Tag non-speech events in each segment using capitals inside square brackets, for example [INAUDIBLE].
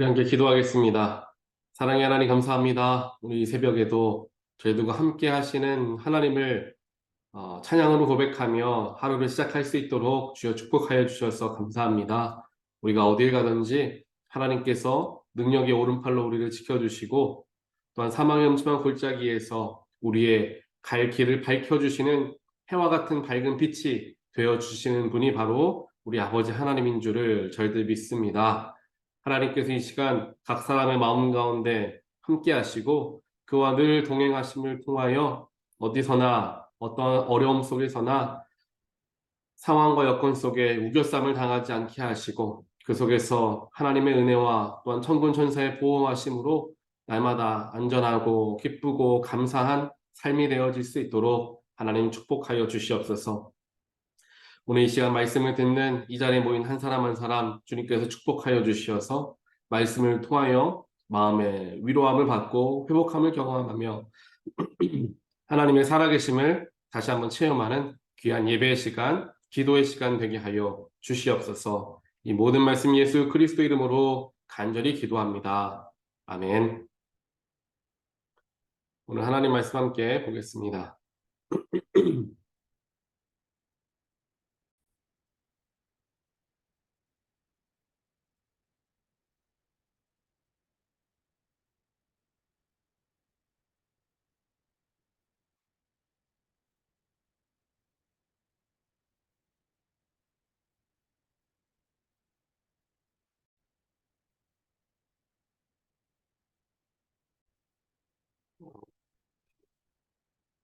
우리 함께 기도하겠습니다. 사랑의 하나님 감사합니다. 우리 이 새벽에도 저희들과 함께 하시는 하나님을 어, 찬양으로 고백하며 하루를 시작할 수 있도록 주여 축복하여 주셔서 감사합니다. 우리가 어딜 가든지 하나님께서 능력의 오른팔로 우리를 지켜주시고 또한 사망의 음침한 골짜기에서 우리의 갈 길을 밝혀주시는 해와 같은 밝은 빛이 되어 주시는 분이 바로 우리 아버지 하나님인 줄을 저희들 믿습니다. 하나님께서 이 시간 각 사람의 마음 가운데 함께 하시고 그와 늘 동행하심을 통하여 어디서나 어떤 어려움 속에서나 상황과 여건 속에 우겨쌈을 당하지 않게 하시고 그 속에서 하나님의 은혜와 또한 천군 천사의 보호하심으로 날마다 안전하고 기쁘고 감사한 삶이 되어질 수 있도록 하나님 축복하여 주시옵소서. 오늘 이 시간 말씀을 듣는 이 자리에 모인 한 사람 한 사람 주님께서 축복하여 주시어서 말씀을 통하여 마음의 위로함을 받고 회복함을 경험하며 [CLEARS THROAT] 하나님의 살아계심을 다시 한번 체험하는 귀한 예배의 시간, 기도의 시간 되게 하여 주시옵소서. 이 모든 말씀 예수 그리스도 이름으로 간절히 기도합니다. 아멘. 오늘 하나님 말씀 함께 보겠습니다. [CLEARS THROAT]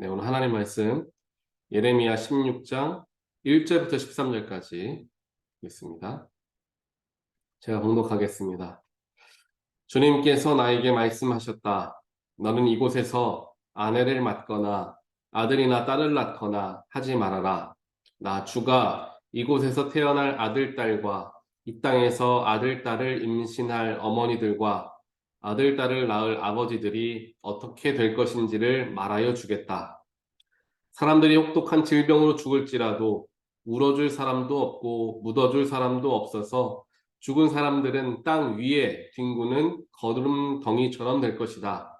네, 오늘 하나님 말씀 예레미야 16장 1절부터 13절까지 있습니다. 제가 봉독하겠습니다. 주님께서 나에게 말씀하셨다. 너는 이곳에서 아내를 맡거나 아들이나 딸을 낳거나 하지 말아라. 나 주가 이곳에서 태어날 아들, 딸과 이 땅에서 아들, 딸을 임신할 어머니들과 아들, 딸을 낳을 아버지들이 어떻게 될 것인지를 말하여 주겠다. 사람들이 혹독한 질병으로 죽을지라도 울어줄 사람도 없고 묻어줄 사람도 없어서 죽은 사람들은 땅 위에 뒹구는 거름덩이처럼 될 것이다.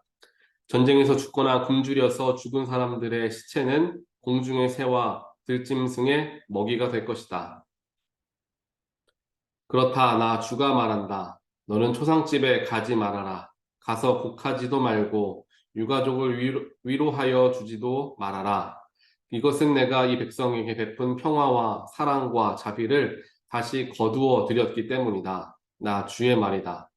전쟁에서 죽거나 굶주려서 죽은 사람들의 시체는 공중의 새와 들짐승의 먹이가 될 것이다. 그렇다 나 주가 말한다. 너는 초상집에 가지 말아라. 가서 곡하지도 말고 유가족을 위로, 위로하여 주지도 말아라. 이것은 내가 이 백성에게 베푼 평화와 사랑과 자비를 다시 거두어 드렸기 때문이다. 나 주의 말이다.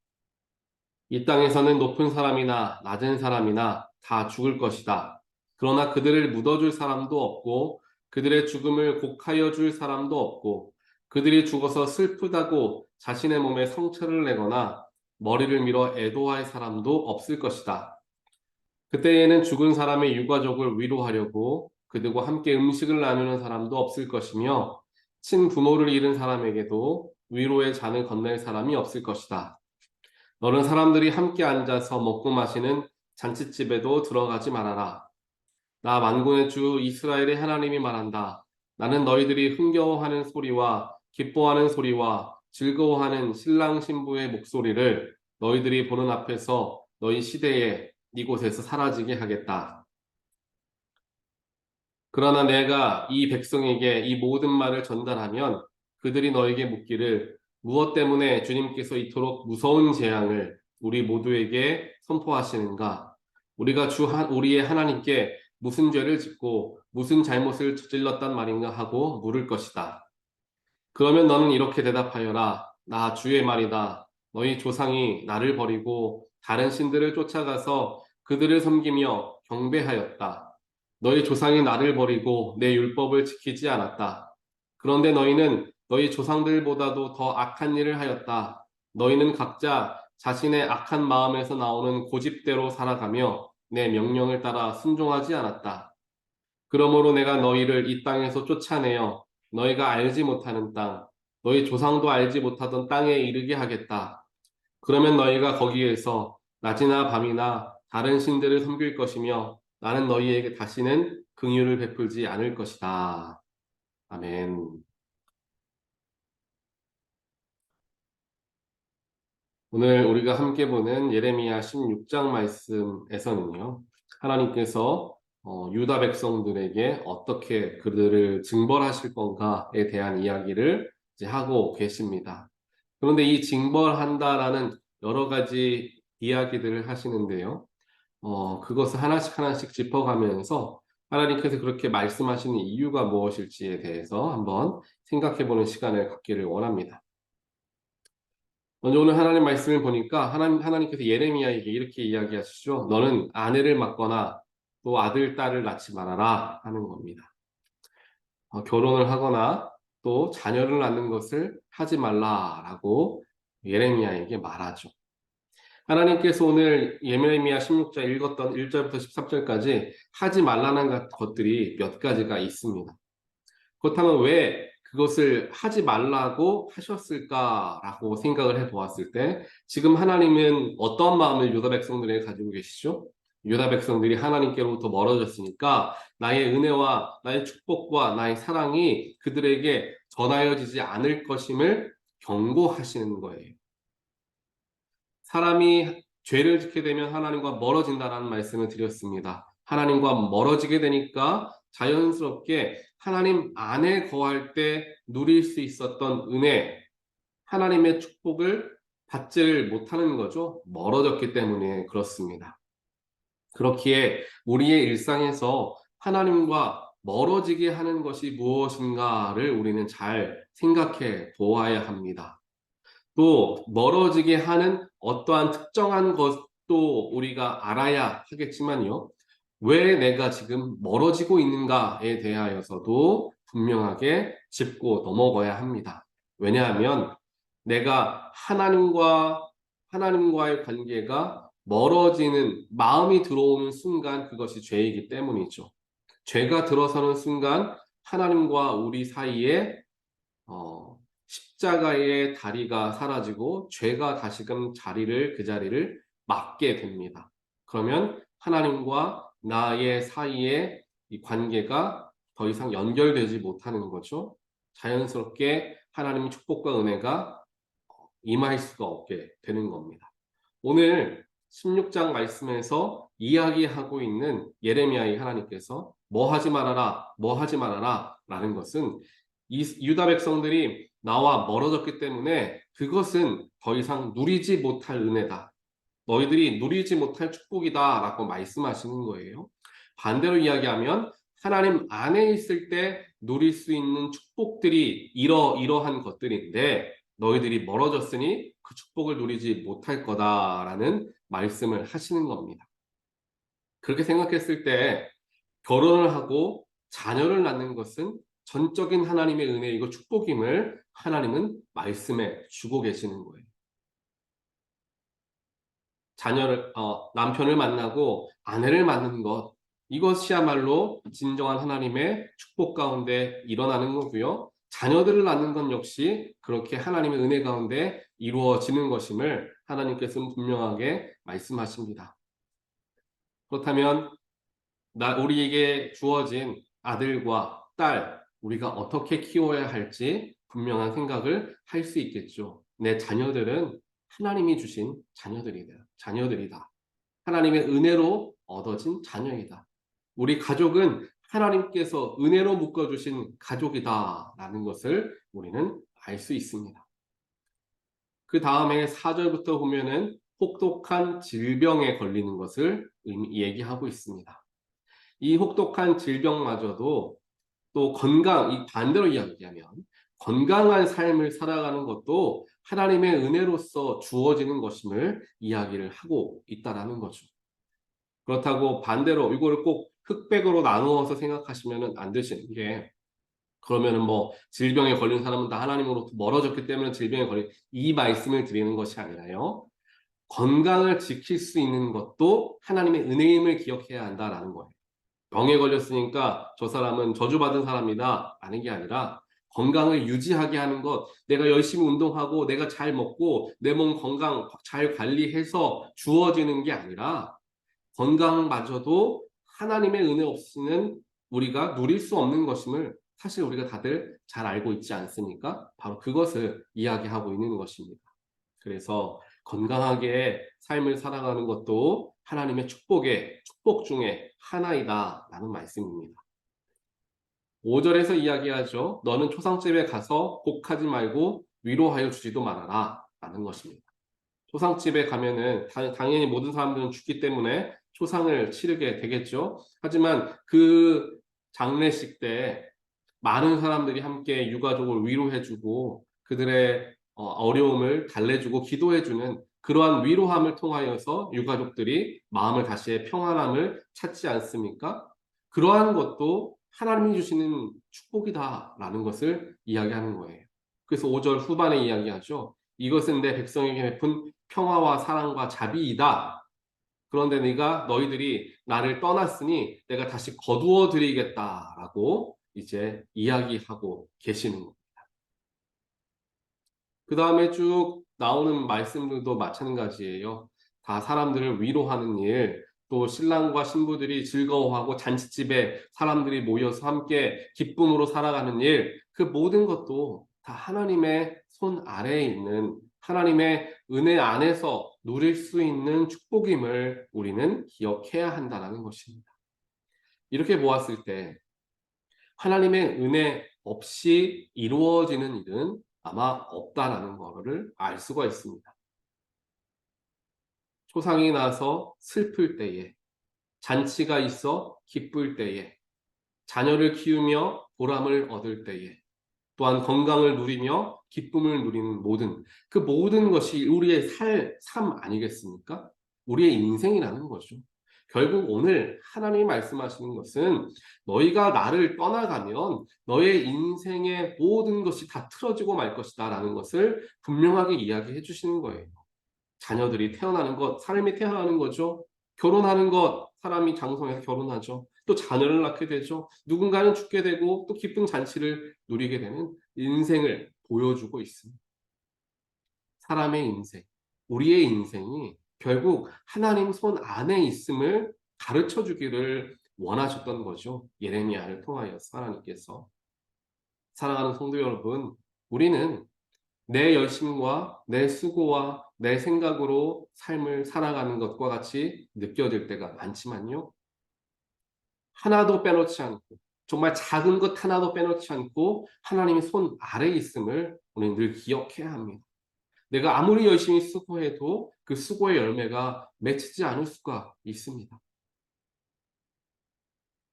이 땅에서는 높은 사람이나 낮은 사람이나 다 죽을 것이다. 그러나 그들을 묻어줄 사람도 없고 그들의 죽음을 곡하여 줄 사람도 없고 그들이 죽어서 슬프다고 자신의 몸에 성체를 내거나 머리를 밀어 애도할 사람도 없을 것이다. 그때에는 죽은 사람의 유가족을 위로하려고 그들과 함께 음식을 나누는 사람도 없을 것이며 친부모를 잃은 사람에게도 위로의 잔을 건넬 사람이 없을 것이다. 너는 사람들이 함께 앉아서 먹고 마시는 잔치집에도 들어가지 말아라. 나 만군의 주 이스라엘의 하나님이 말한다. 나는 너희들이 흥겨워하는 소리와 기뻐하는 소리와 즐거워하는 신랑 신부의 목소리를 너희들이 보는 앞에서 너희 시대에 이곳에서 사라지게 하겠다. 그러나 내가 이 백성에게 이 모든 말을 전달하면 그들이 너에게 묻기를 무엇 때문에 주님께서 이토록 무서운 재앙을 우리 모두에게 선포하시는가? 우리가 주 한, 우리의 하나님께 무슨 죄를 짓고 무슨 잘못을 저질렀단 말인가 하고 물을 것이다. 그러면 너는 이렇게 대답하여라. 나 주의 말이다. 너희 조상이 나를 버리고 다른 신들을 쫓아가서 그들을 섬기며 경배하였다. 너희 조상이 나를 버리고 내 율법을 지키지 않았다. 그런데 너희는 너희 조상들보다도 더 악한 일을 하였다. 너희는 각자 자신의 악한 마음에서 나오는 고집대로 살아가며 내 명령을 따라 순종하지 않았다. 그러므로 내가 너희를 이 땅에서 쫓아내어 너희가 알지 못하는 땅, 너희 조상도 알지 못하던 땅에 이르게 하겠다. 그러면 너희가 거기에서 낮이나 밤이나 다른 신들을 섬길 것이며 나는 너희에게 다시는 긍휼을 베풀지 않을 것이다. 아멘. 오늘 우리가 함께 보는 예레미야 16장 말씀에서는요. 하나님께서 어, 유다 백성들에게 어떻게 그들을 징벌하실 건가에 대한 이야기를 하고 계십니다. 그런데 이 징벌한다라는 여러 가지 이야기들을 하시는데요. 어, 그것을 하나씩 하나씩 짚어가면서 하나님께서 그렇게 말씀하시는 이유가 무엇일지에 대해서 한번 생각해 보는 시간을 갖기를 원합니다. 먼저 오늘 하나님 말씀을 보니까 하나님, 하나님께서 예레미야에게 이렇게 이야기하시죠. 너는 아내를 맡거나 또 아들, 딸을 낳지 말아라 하는 겁니다. 어, 결혼을 하거나 또 자녀를 낳는 것을 하지 말라라고 예레미야에게 말하죠. 하나님께서 오늘 예레미야 16장 읽었던 1절부터 13절까지 하지 말라는 것들이 몇 가지가 있습니다. 그렇다면 왜 그것을 하지 말라고 하셨을까라고 생각을 해 보았을 때 지금 하나님은 어떤 마음을 유다 백성들에게 가지고 계시죠? 유다 백성들이 하나님께로부터 멀어졌으니까 나의 은혜와 나의 축복과 나의 사랑이 그들에게 전하여지지 않을 것임을 경고하시는 거예요. 사람이 죄를 짓게 되면 하나님과 멀어진다라는 말씀을 드렸습니다. 하나님과 멀어지게 되니까 자연스럽게 하나님 안에 거할 때 누릴 수 있었던 은혜, 하나님의 축복을 받지를 못하는 거죠. 멀어졌기 때문에 그렇습니다. 그렇기에 우리의 일상에서 하나님과 멀어지게 하는 것이 무엇인가를 우리는 잘 생각해 보아야 합니다. 또 멀어지게 하는 어떠한 특정한 것도 우리가 알아야 하겠지만요. 왜 내가 지금 멀어지고 있는가에 대하여서도 분명하게 짚고 넘어가야 합니다. 왜냐하면 내가 하나님과 하나님과의 관계가 멀어지는 마음이 들어오는 순간 그것이 죄이기 때문이죠. 죄가 들어서는 순간 하나님과 우리 사이에 어, 십자가의 다리가 사라지고 죄가 다시금 자리를 그 자리를 맡게 됩니다. 그러면 하나님과 나의 사이에 이 관계가 더 이상 연결되지 못하는 거죠. 자연스럽게 하나님의 축복과 은혜가 임할 수가 없게 되는 겁니다. 오늘 16장 말씀에서 이야기하고 있는 예레미야의 하나님께서 뭐 하지 말아라, 뭐 하지 말아라 라는 것은 이 유다 백성들이 나와 멀어졌기 때문에 그것은 더 이상 누리지 못할 은혜다. 너희들이 누리지 못할 축복이다 라고 말씀하시는 거예요. 반대로 이야기하면 하나님 안에 있을 때 누릴 수 있는 축복들이 이러, 이러한 것들인데 너희들이 멀어졌으니 그 축복을 누리지 못할 거다라는 말씀을 하시는 겁니다. 그렇게 생각했을 때 결혼을 하고 자녀를 낳는 것은 전적인 하나님의 은혜이고 축복임을 하나님은 말씀해 주고 계시는 거예요. 자녀를 어, 남편을 만나고 아내를 만나는 것 이것이야말로 진정한 하나님의 축복 가운데 일어나는 거고요. 자녀들을 낳는 것 역시 그렇게 하나님의 은혜 가운데 이루어지는 것임을 하나님께서는 분명하게 말씀하십니다. 그렇다면 나 우리에게 주어진 아들과 딸 우리가 어떻게 키워야 할지 분명한 생각을 할 수 있겠죠. 내 자녀들은 하나님이 주신 자녀들이다. 자녀들이다. 하나님의 은혜로 얻어진 자녀이다. 우리 가족은 하나님께서 은혜로 묶어주신 가족이다. 라는 것을 우리는 알 수 있습니다. 그 다음에 4절부터 보면은 혹독한 질병에 걸리는 것을 얘기하고 있습니다. 이 혹독한 질병마저도 또 건강, 이 반대로 이야기하면 건강한 삶을 살아가는 것도 하나님의 은혜로서 주어지는 것임을 이야기를 하고 있다라는 거죠. 그렇다고 반대로 이거를 꼭 흑백으로 나누어서 생각하시면 안 되시는 게 그러면은 뭐 질병에 걸린 사람은 다 하나님으로부터 멀어졌기 때문에 질병에 걸린 이 말씀을 드리는 것이 아니라요. 건강을 지킬 수 있는 것도 하나님의 은혜임을 기억해야 한다라는 거예요. 병에 걸렸으니까 저 사람은 저주받은 사람이다. 아는 게 아니라 건강을 유지하게 하는 것, 내가 열심히 운동하고 내가 잘 먹고 내 몸 건강 잘 관리해서 주어지는 게 아니라 건강마저도 하나님의 은혜 없이는 우리가 누릴 수 없는 것임을 사실 우리가 다들 잘 알고 있지 않습니까? 바로 그것을 이야기하고 있는 것입니다. 그래서 건강하게 삶을 살아가는 것도 하나님의 축복의 축복 중에 하나이다 라는 말씀입니다. 5절에서 이야기하죠. 너는 초상집에 가서 곡하지 말고 위로하여 주지도 말아라 라는 것입니다. 초상집에 가면은 당, 당연히 모든 사람들은 죽기 때문에 초상을 치르게 되겠죠. 하지만 그 장례식 때 많은 사람들이 함께 유가족을 위로해주고 그들의 어, 어려움을 달래주고 기도해주는 그러한 위로함을 통하여서 유가족들이 마음을 다시 평안함을 찾지 않습니까? 그러한 것도 하나님이 주시는 축복이다라는 것을 이야기하는 거예요. 그래서 5절 후반에 이야기하죠. 이것은 내 백성에게 베푼 평화와 사랑과 자비이다. 그런데 네가 너희들이 나를 떠났으니 내가 다시 거두어 드리겠다라고 이제 이야기하고 계시는 겁니다. 그 다음에 쭉 나오는 말씀들도 마찬가지예요. 다 사람들을 위로하는 일, 또 신랑과 신부들이 즐거워하고 잔치집에 사람들이 모여서 함께 기쁨으로 살아가는 일, 그 모든 것도 다 하나님의 손 아래에 있는 하나님의 은혜 안에서 누릴 수 있는 축복임을 우리는 기억해야 한다는 것입니다. 이렇게 보았을 때 하나님의 은혜 없이 이루어지는 일은 아마 없다라는 것을 알 수가 있습니다. 초상이 나서 슬플 때에, 잔치가 있어 기쁠 때에, 자녀를 키우며 보람을 얻을 때에, 또한 건강을 누리며 기쁨을 누리는 모든 그 모든 것이 우리의 살, 삶 아니겠습니까? 우리의 인생이라는 거죠. 결국 오늘 하나님이 말씀하시는 것은 너희가 나를 떠나가면 너의 인생의 모든 것이 다 틀어지고 말 것이다 라는 것을 분명하게 이야기해 주시는 거예요. 자녀들이 태어나는 것, 사람이 태어나는 거죠. 결혼하는 것, 사람이 장성해서 결혼하죠. 또 자녀를 낳게 되죠. 누군가는 죽게 되고 또 기쁜 잔치를 누리게 되는 인생을 보여주고 있습니다. 사람의 인생, 우리의 인생이 결국 하나님 손 안에 있음을 가르쳐 주기를 원하셨던 거죠. 예레미야를 통하여서 하나님께서. 사랑하는 성도 여러분, 우리는 내 열심과 내 수고와 내 생각으로 삶을 살아가는 것과 같이 느껴질 때가 많지만요. 하나도 빼놓지 않고 정말 작은 것 하나도 빼놓지 않고 하나님의 손 아래 있음을 우리는 늘 기억해야 합니다. 내가 아무리 열심히 수고해도 그 수고의 열매가 맺히지 않을 수가 있습니다.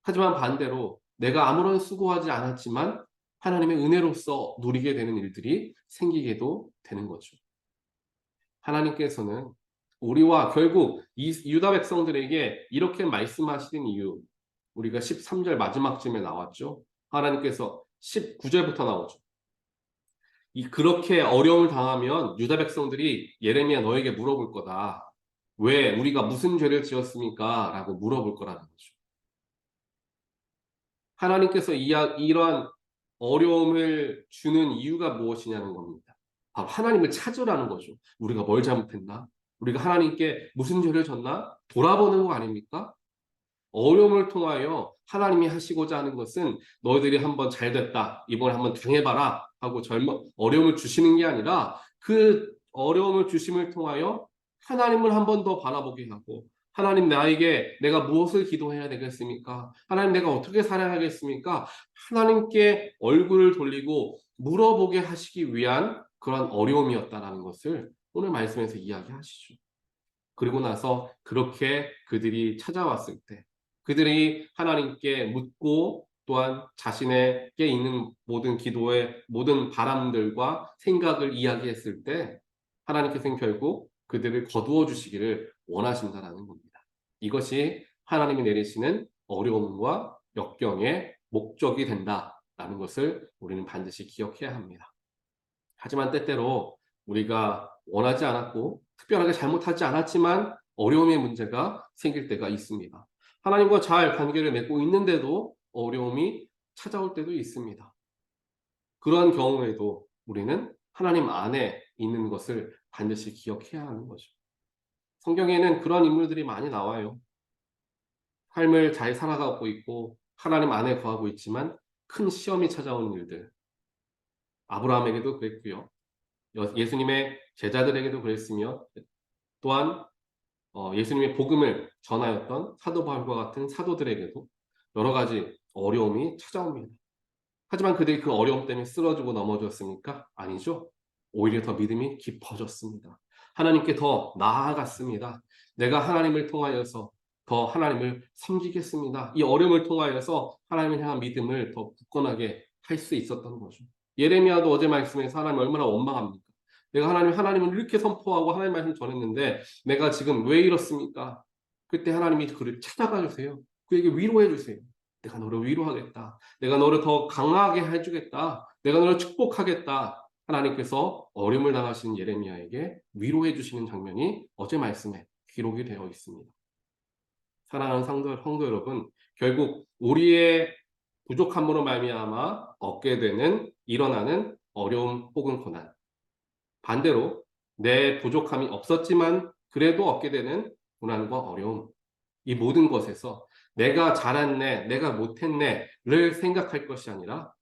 하지만 반대로 내가 아무런 수고하지 않았지만 하나님의 은혜로서 누리게 되는 일들이 생기게도 되는 거죠. 하나님께서는 우리와 결국 이 유다 백성들에게 이렇게 말씀하시는 이유 우리가 13절 마지막쯤에 나왔죠. 하나님께서 19절부터 나오죠. 이 그렇게 어려움을 당하면 유다 백성들이 예레미야 너에게 물어볼 거다. 왜 우리가 무슨 죄를 지었습니까? 라고 물어볼 거라는 거죠. 하나님께서 이러한 어려움을 주는 이유가 무엇이냐는 겁니다. 바로 하나님을 찾으라는 거죠. 우리가 뭘 잘못했나? 우리가 하나님께 무슨 죄를 졌나? 돌아보는 거 아닙니까? 어려움을 통하여 하나님이 하시고자 하는 것은 너희들이 한번 잘 됐다. 이번에 한번 당해봐라. 하고 젊어, 어려움을 주시는 게 아니라 그 어려움을 주심을 통하여 하나님을 한번 더 바라보게 하고 하나님 나에게 내가 무엇을 기도해야 되겠습니까? 하나님 내가 어떻게 살아야겠습니까? 하나님께 얼굴을 돌리고 물어보게 하시기 위한 그런 어려움이었다라는 것을 오늘 말씀에서 이야기하시죠. 그리고 나서 그렇게 그들이 찾아왔을 때 그들이 하나님께 묻고 또한 자신에게 있는 모든 기도의 모든 바람들과 생각을 이야기했을 때 하나님께서는 결국 그들을 거두어 주시기를 원하신다라는 겁니다. 이것이 하나님이 내리시는 어려움과 역경의 목적이 된다라는 것을 우리는 반드시 기억해야 합니다. 하지만 때때로 우리가 원하지 않았고 특별하게 잘못하지 않았지만 어려움의 문제가 생길 때가 있습니다. 하나님과 잘 관계를 맺고 있는데도 어려움이 찾아올 때도 있습니다. 그러한 경우에도 우리는 하나님 안에 있는 것을 반드시 기억해야 하는 거죠. 성경에는 그런 인물들이 많이 나와요. 삶을 잘 살아가고 있고 하나님 안에 거하고 있지만 큰 시험이 찾아오는 일들. 아브라함에게도 그랬고요. 여- 예수님의 제자들에게도 그랬으며 또한 어, 예수님의 복음을 전하였던 사도 바울과 같은 사도들에게도 여러 가지 어려움이 찾아옵니다. 하지만 그들이 그 어려움 때문에 쓰러지고 넘어졌습니까? 아니죠. 오히려 더 믿음이 깊어졌습니다. 하나님께 더 나아갔습니다. 내가 하나님을 통하여서 더 하나님을 섬기겠습니다. 이 어려움을 통하여서 하나님을 향한 믿음을 더 굳건하게 할 수 있었던 거죠. 예레미야도 어제 말씀에서 하나님 얼마나 원망합니까? 내가 하나님 하나님을 이렇게 선포하고 하나님 말씀 전했는데 내가 지금 왜 이렇습니까? 그때 하나님이 그를 찾아가 주세요. 그에게 위로해 주세요. 내가 너를 위로하겠다. 내가 너를 더 강하게 해주겠다. 내가 너를 축복하겠다. 하나님께서 어려움을 당하신 예레미야에게 위로해 주시는 장면이 어제 말씀에 기록이 되어 있습니다. 사랑하는 성도, 성도 여러분, 결국 우리의 부족함으로 말미암아 얻게 되는 일어나는 어려움 혹은 고난. 반대로 내 부족함이 없었지만 그래도 얻게 되는 고난과 어려움. 이 모든 것에서 내가 잘했네, 내가 못했네를 생각할 것이 아니라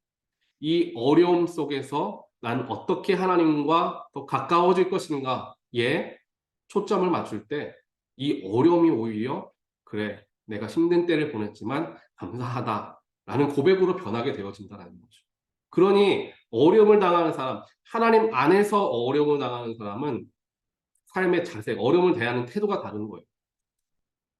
이 어려움 속에서 난 어떻게 하나님과 더 가까워질 것인가에 초점을 맞출 때 이 어려움이 오히려 그래 내가 힘든 때를 보냈지만 감사하다라는 고백으로 변하게 되어진다는 거죠. 그러니 어려움을 당하는 사람, 하나님 안에서 어려움을 당하는 사람은 삶의 자세, 어려움을 대하는 태도가 다른 거예요.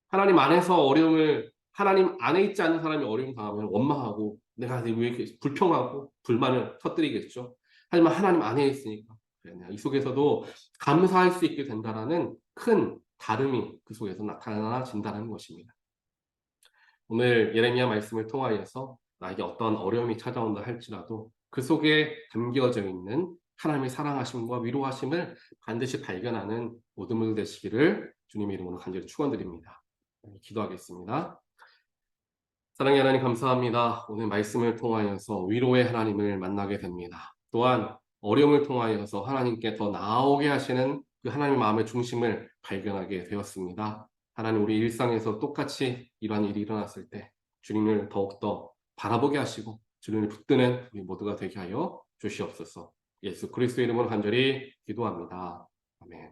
하나님 안에서 어려움을 하나님 안에 있지 않는 사람이 어려움 당하면 원망하고 내가 왜 이렇게 불평하고 불만을 터뜨리겠죠. 하지만 하나님 안에 있으니까 이 속에서도 감사할 수 있게 된다라는 큰 다름이 그 속에서 나타나진다는 것입니다. 오늘 예레미야 말씀을 통하여서 나에게 어떤 어려움이 찾아온다 할지라도 그 속에 담겨져 있는 하나님의 사랑하심과 위로하심을 반드시 발견하는 모든 분들 되시기를 주님의 이름으로 간절히 축원드립니다. 네, 기도하겠습니다. 사랑의 하나님 감사합니다. 오늘 말씀을 통하여서 위로의 하나님을 만나게 됩니다. 또한 어려움을 통하여서 하나님께 더 나아오게 하시는 그 하나님 마음의 중심을 발견하게 되었습니다. 하나님 우리 일상에서 똑같이 이러한 일이 일어났을 때 주님을 더욱더 바라보게 하시고 주님을 붙드는 우리 모두가 되게 하여 주시옵소서. 예수 그리스도의 이름으로 간절히 기도합니다. 아멘.